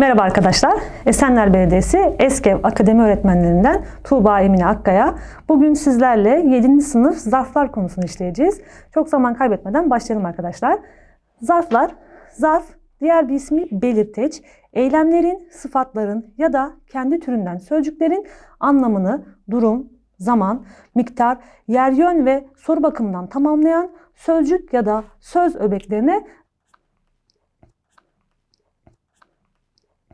Merhaba arkadaşlar. Esenler Belediyesi Eskev Akademi öğretmenlerinden Tuğba Emine Akkaya. Bugün sizlerle 7. sınıf zarflar konusunu işleyeceğiz. Çok zaman kaybetmeden başlayalım arkadaşlar. Zarflar, zarf diğer bir ismi belirteç, eylemlerin, sıfatların ya da kendi türünden sözcüklerin anlamını durum, zaman, miktar, yer yön ve soru bakımından tamamlayan sözcük ya da söz öbeklerine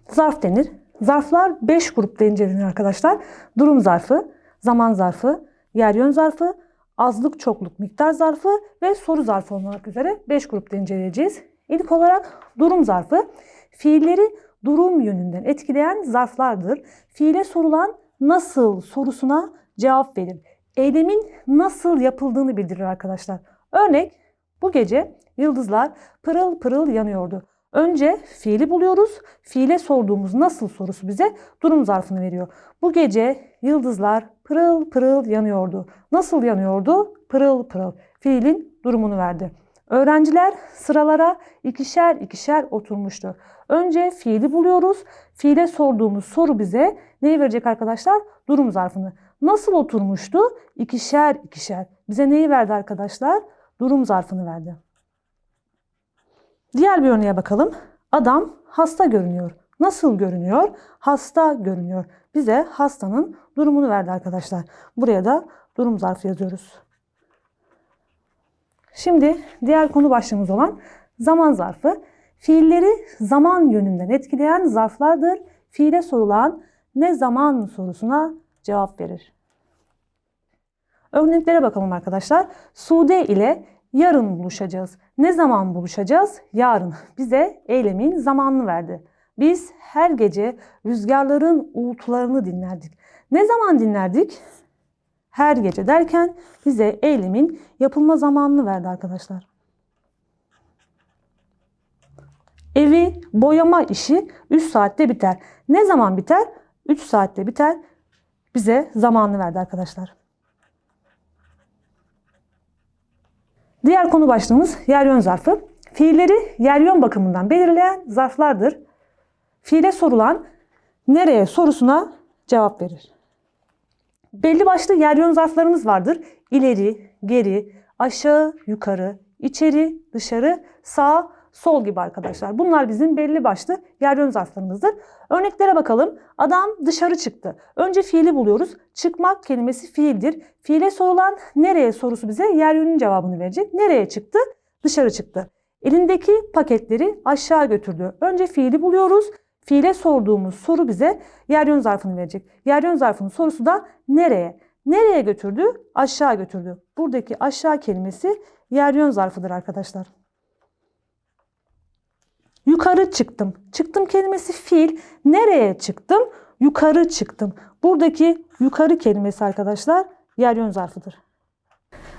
zarf denir. Zarflar 5 grupta incelenir arkadaşlar. Durum zarfı, zaman zarfı, yer yön zarfı, azlık çokluk miktar zarfı ve soru zarfı olmak üzere 5 grupta inceleyeceğiz. İlk olarak durum zarfı fiilleri durum yönünden etkileyen zarflardır. Fiile sorulan nasıl sorusuna cevap verir. Eylemin nasıl yapıldığını bildirir arkadaşlar. Örnek bu gece yıldızlar pırıl pırıl yanıyordu. Önce fiili buluyoruz. Fiile sorduğumuz nasıl sorusu bize durum zarfını veriyor. Bu gece yıldızlar pırıl pırıl yanıyordu. Nasıl yanıyordu? Pırıl pırıl. Fiilin durumunu verdi. Öğrenciler sıralara ikişer ikişer oturmuştu. Önce fiili buluyoruz. Fiile sorduğumuz soru bize neyi verecek arkadaşlar? Durum zarfını. Nasıl oturmuştu? İkişer ikişer. Bize neyi verdi arkadaşlar? Durum zarfını verdi. Diğer bir örneğe bakalım. Adam hasta görünüyor. Nasıl görünüyor? Hasta görünüyor. Bize hastanın durumunu verdi arkadaşlar. Buraya da durum zarfı yazıyoruz. Şimdi diğer konu başlığımız olan zaman zarfı. Fiilleri zaman yönünden etkileyen zarflardır. Fiile sorulan ne zaman sorusuna cevap verir. Örneklere bakalım arkadaşlar. Sude ile yarın buluşacağız. Ne zaman buluşacağız? Yarın. Bize eylemin zamanını verdi. Biz her gece rüzgarların uğultularını dinlerdik. Ne zaman dinlerdik? Her gece derken bize eylemin yapılma zamanını verdi arkadaşlar. Evi boyama işi 3 saatte biter. Ne zaman biter? 3 saatte biter. Bize zamanını verdi arkadaşlar. Diğer konu başlığımız yer yön zarfı. Fiilleri yer yön bakımından belirleyen zarflardır. Fiile sorulan nereye sorusuna cevap verir. Belli başlı yer yön zarflarımız vardır. İleri, geri, aşağı, yukarı, içeri, dışarı, sağ, sol gibi arkadaşlar. Bunlar bizim belli başlı yer yön zarflarımızdır. Örneklere bakalım. Adam dışarı çıktı. Önce fiili buluyoruz. Çıkmak kelimesi fiildir. Fiile sorulan nereye sorusu bize yer yönün cevabını verecek. Nereye çıktı? Dışarı çıktı. Elindeki paketleri aşağı götürdü. Önce fiili buluyoruz. Fiile sorduğumuz soru bize yer yön zarfını verecek. Yer yön zarfının sorusu da nereye? Nereye götürdü? Aşağı götürdü. Buradaki aşağı kelimesi yer yön zarfıdır arkadaşlar. Yukarı çıktım. Çıktım kelimesi fiil. Nereye çıktım? Yukarı çıktım. Buradaki yukarı kelimesi arkadaşlar yer yön zarfıdır.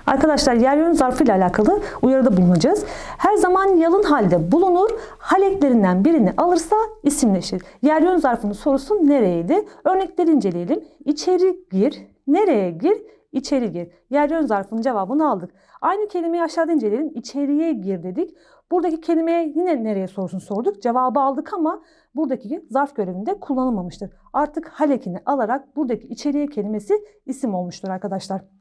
Arkadaşlar yer yön zarfı ile alakalı uyarıda bulunacağız. Her zaman yalın halde bulunur. Hal eklerinden birini alırsa isimleşir. Yer yön zarfının sorusu nereydi? Örnekleri inceleyelim. İçeri gir. Nereye gir? İçeri gir. Yer yön zarfının cevabını aldık. Aynı kelimeyi aşağıda inceleyelim. İçeriye gir dedik. Buradaki kelimeye yine nereye sorusunu sorduk. Cevabı aldık ama buradaki zarf görevinde kullanılmamıştır. Artık hal ekini alarak buradaki içeriye kelimesi isim olmuştur arkadaşlar.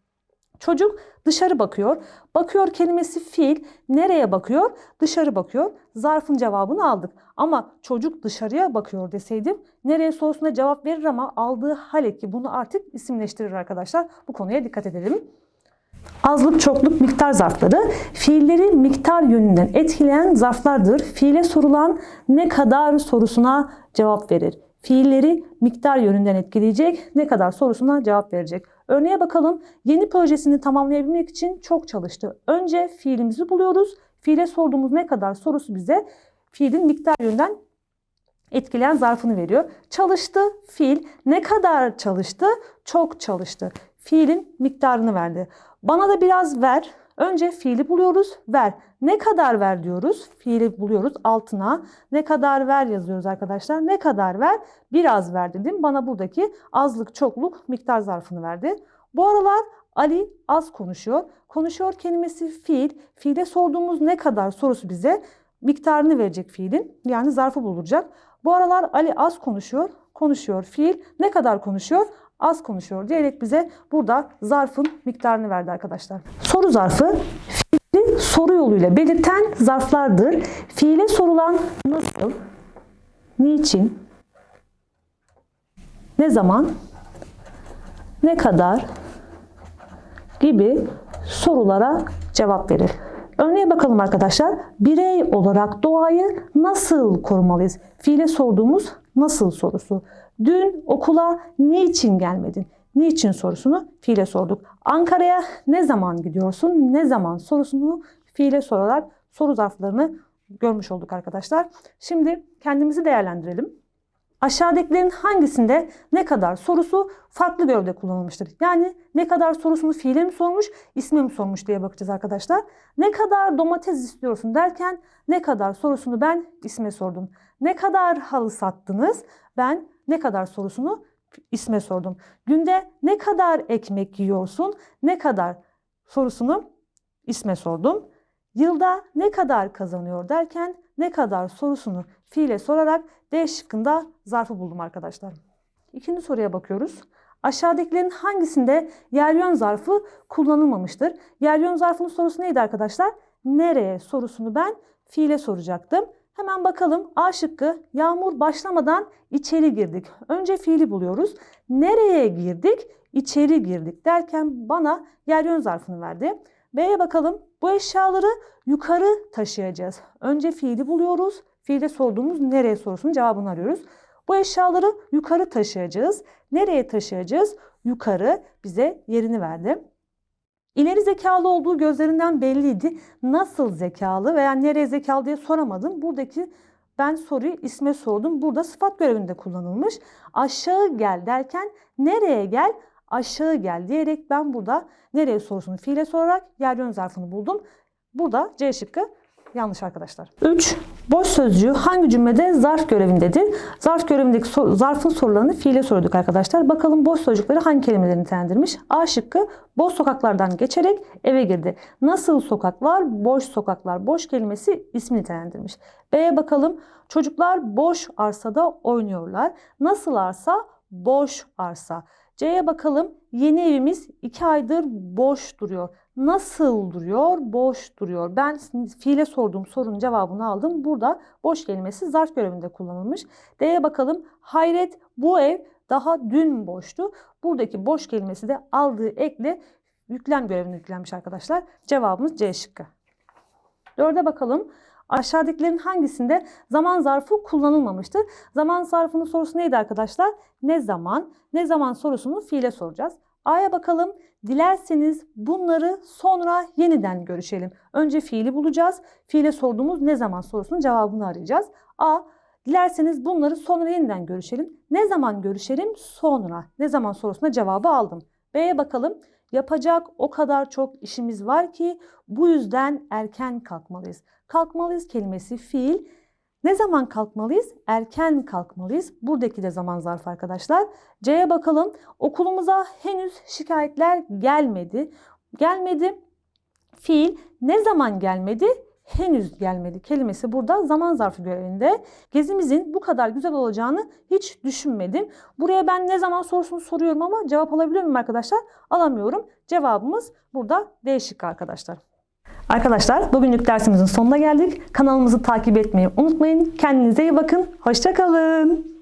Çocuk dışarı bakıyor. Bakıyor kelimesi fiil. Nereye bakıyor? Dışarı bakıyor. Zarfın cevabını aldık. Ama çocuk dışarıya bakıyor deseydim nereye sorusuna cevap verir ama aldığı hal eki bunu artık isimleştirir arkadaşlar. Bu konuya dikkat edelim. Azlık, çokluk, miktar zarfları fiilleri miktar yönünden etkileyen zarflardır. Fiile sorulan ne kadar sorusuna cevap verir. Fiilleri miktar yönünden etkileyecek, ne kadar sorusuna cevap verecek. Örneğe bakalım. Yeni projesini tamamlayabilmek için çok çalıştı. Önce fiilimizi buluyoruz. Fiile sorduğumuz ne kadar sorusu bize fiilin miktar yönünden etkileyen zarfını veriyor. Çalıştı fiil. Ne kadar çalıştı? Çok çalıştı. Fiilin miktarını verdi. Bana da biraz ver. Önce fiili buluyoruz. Ver. Ne kadar ver diyoruz. Fiili buluyoruz altına. Ne kadar ver yazıyoruz arkadaşlar. Ne kadar ver? Biraz ver dedim. Bana buradaki azlık, çokluk, miktar zarfını verdi. Bu aralar Ali az konuşuyor. Konuşuyor kelimesi fiil. Fiile sorduğumuz ne kadar sorusu bize miktarını verecek fiilin. Yani zarfı bulacak. Bu aralar Ali az konuşuyor. Konuşuyor. Fiil ne kadar konuşuyor? Az konuşuyor diyerek bize burada zarfın miktarını verdi arkadaşlar. Soru zarfı fiili soru yoluyla belirten zarflardır. Fiile sorulan nasıl, niçin, ne zaman, ne kadar gibi sorulara cevap verir. Örneğe bakalım arkadaşlar. Birey olarak doğayı nasıl korumalıyız? Fiile sorduğumuz nasıl sorusu. Dün okula niçin gelmedin? Niçin sorusunu fiile sorduk. Ankara'ya ne zaman gidiyorsun? Ne zaman sorusunu fiile sorarak soru zarflarını görmüş olduk arkadaşlar. Şimdi kendimizi değerlendirelim. Aşağıdakilerin hangisinde ne kadar sorusu farklı örde kullanılmıştır? Yani ne kadar sorusunu fiile mi sormuş, isme mi sormuş diye bakacağız arkadaşlar. Ne kadar domates istiyorsun derken ne kadar sorusunu ben isme sordum. Ne kadar halı sattınız? Ben ne kadar sorusunu isme sordum. Günde ne kadar ekmek yiyorsun? Ne kadar sorusunu isme sordum. Yılda ne kadar kazanıyor derken ne kadar sorusunu fiile sorarak D şıkkında zarfı buldum arkadaşlar. İkinci soruya bakıyoruz. Aşağıdakilerin hangisinde yer yön zarfı kullanılmamıştır? Yer yön zarfının sorusu neydi arkadaşlar? Nereye sorusunu ben fiile soracaktım. Hemen bakalım A şıkkı yağmur başlamadan içeri girdik. Önce fiili buluyoruz. Nereye girdik? İçeri girdik derken bana yer yön zarfını verdi. B'ye bakalım. Bu eşyaları yukarı taşıyacağız. Önce fiili buluyoruz. Fiilde sorduğumuz nereye sorusunun cevabını arıyoruz. Bu eşyaları yukarı taşıyacağız. Nereye taşıyacağız? Yukarı bize yerini verdi. İleri zekalı olduğu gözlerinden belliydi. Nasıl zekalı veya nereye zekalı diye soramadım. Buradaki ben soruyu isme sordum. Burada sıfat görevinde kullanılmış. Aşağı gel derken nereye gel? Aşağı gel diyerek ben burada nereye sorusunu fiile sorarak yer yön zarfını buldum. Burada C şıkkı yanlış arkadaşlar. 3. Boş sözcüğü hangi cümlede zarf görevindedir? Zarf görevindeki sor- zarfın sorularını fiile sorduk arkadaşlar. Bakalım boş sözcükleri hangi kelimelerini nitelendirmiş? A şıkkı boş sokaklardan geçerek eve girdi. Nasıl sokaklar? Boş sokaklar. Boş kelimesi ismi nitelendirmiş. B'ye bakalım. Çocuklar boş arsada oynuyorlar. Nasıl arsa? Boş arsa. C'ye bakalım. Yeni evimiz 2 aydır boş duruyor. Nasıl duruyor? Boş duruyor. Ben fiile sorduğum sorunun cevabını aldım. Burada boş kelimesi zarf görevinde kullanılmış. D'ye bakalım. Hayret bu ev daha dün boştu. Buradaki boş kelimesi de aldığı ekle yüklem görevine yüklenmiş arkadaşlar. Cevabımız C şıkkı. Dörde bakalım. Aşağıdakilerin hangisinde zaman zarfı kullanılmamıştır? Zaman zarfının sorusu neydi arkadaşlar? Ne zaman? Ne zaman sorusunu fiile soracağız. A'ya bakalım. Dilerseniz bunları sonra yeniden görüşelim. Önce fiili bulacağız. Fiile sorduğumuz ne zaman sorusunun cevabını arayacağız. A. Dilerseniz bunları sonra yeniden görüşelim. Ne zaman görüşelim? Sonra. Ne zaman sorusuna cevabı aldım. B'ye bakalım. Yapacak o kadar çok işimiz var ki bu yüzden erken kalkmalıyız. Kalkmalıyız kelimesi fiil. Ne zaman kalkmalıyız? Erken kalkmalıyız. Buradaki de zaman zarfı arkadaşlar. C'ye bakalım. Okulumuza henüz şikayetler gelmedi. Gelmedi. Fiil ne zaman gelmedi? Henüz gelmedi kelimesi burada zaman zarfı görevinde. Gezimizin bu kadar güzel olacağını hiç düşünmedim. Buraya ben ne zaman sorusunu soruyorum ama cevap alabiliyor muyum arkadaşlar? Alamıyorum. Cevabımız burada D şıkkı arkadaşlar. Arkadaşlar bugünlük dersimizin sonuna geldik. Kanalımızı takip etmeyi unutmayın. Kendinize iyi bakın. Hoşçakalın.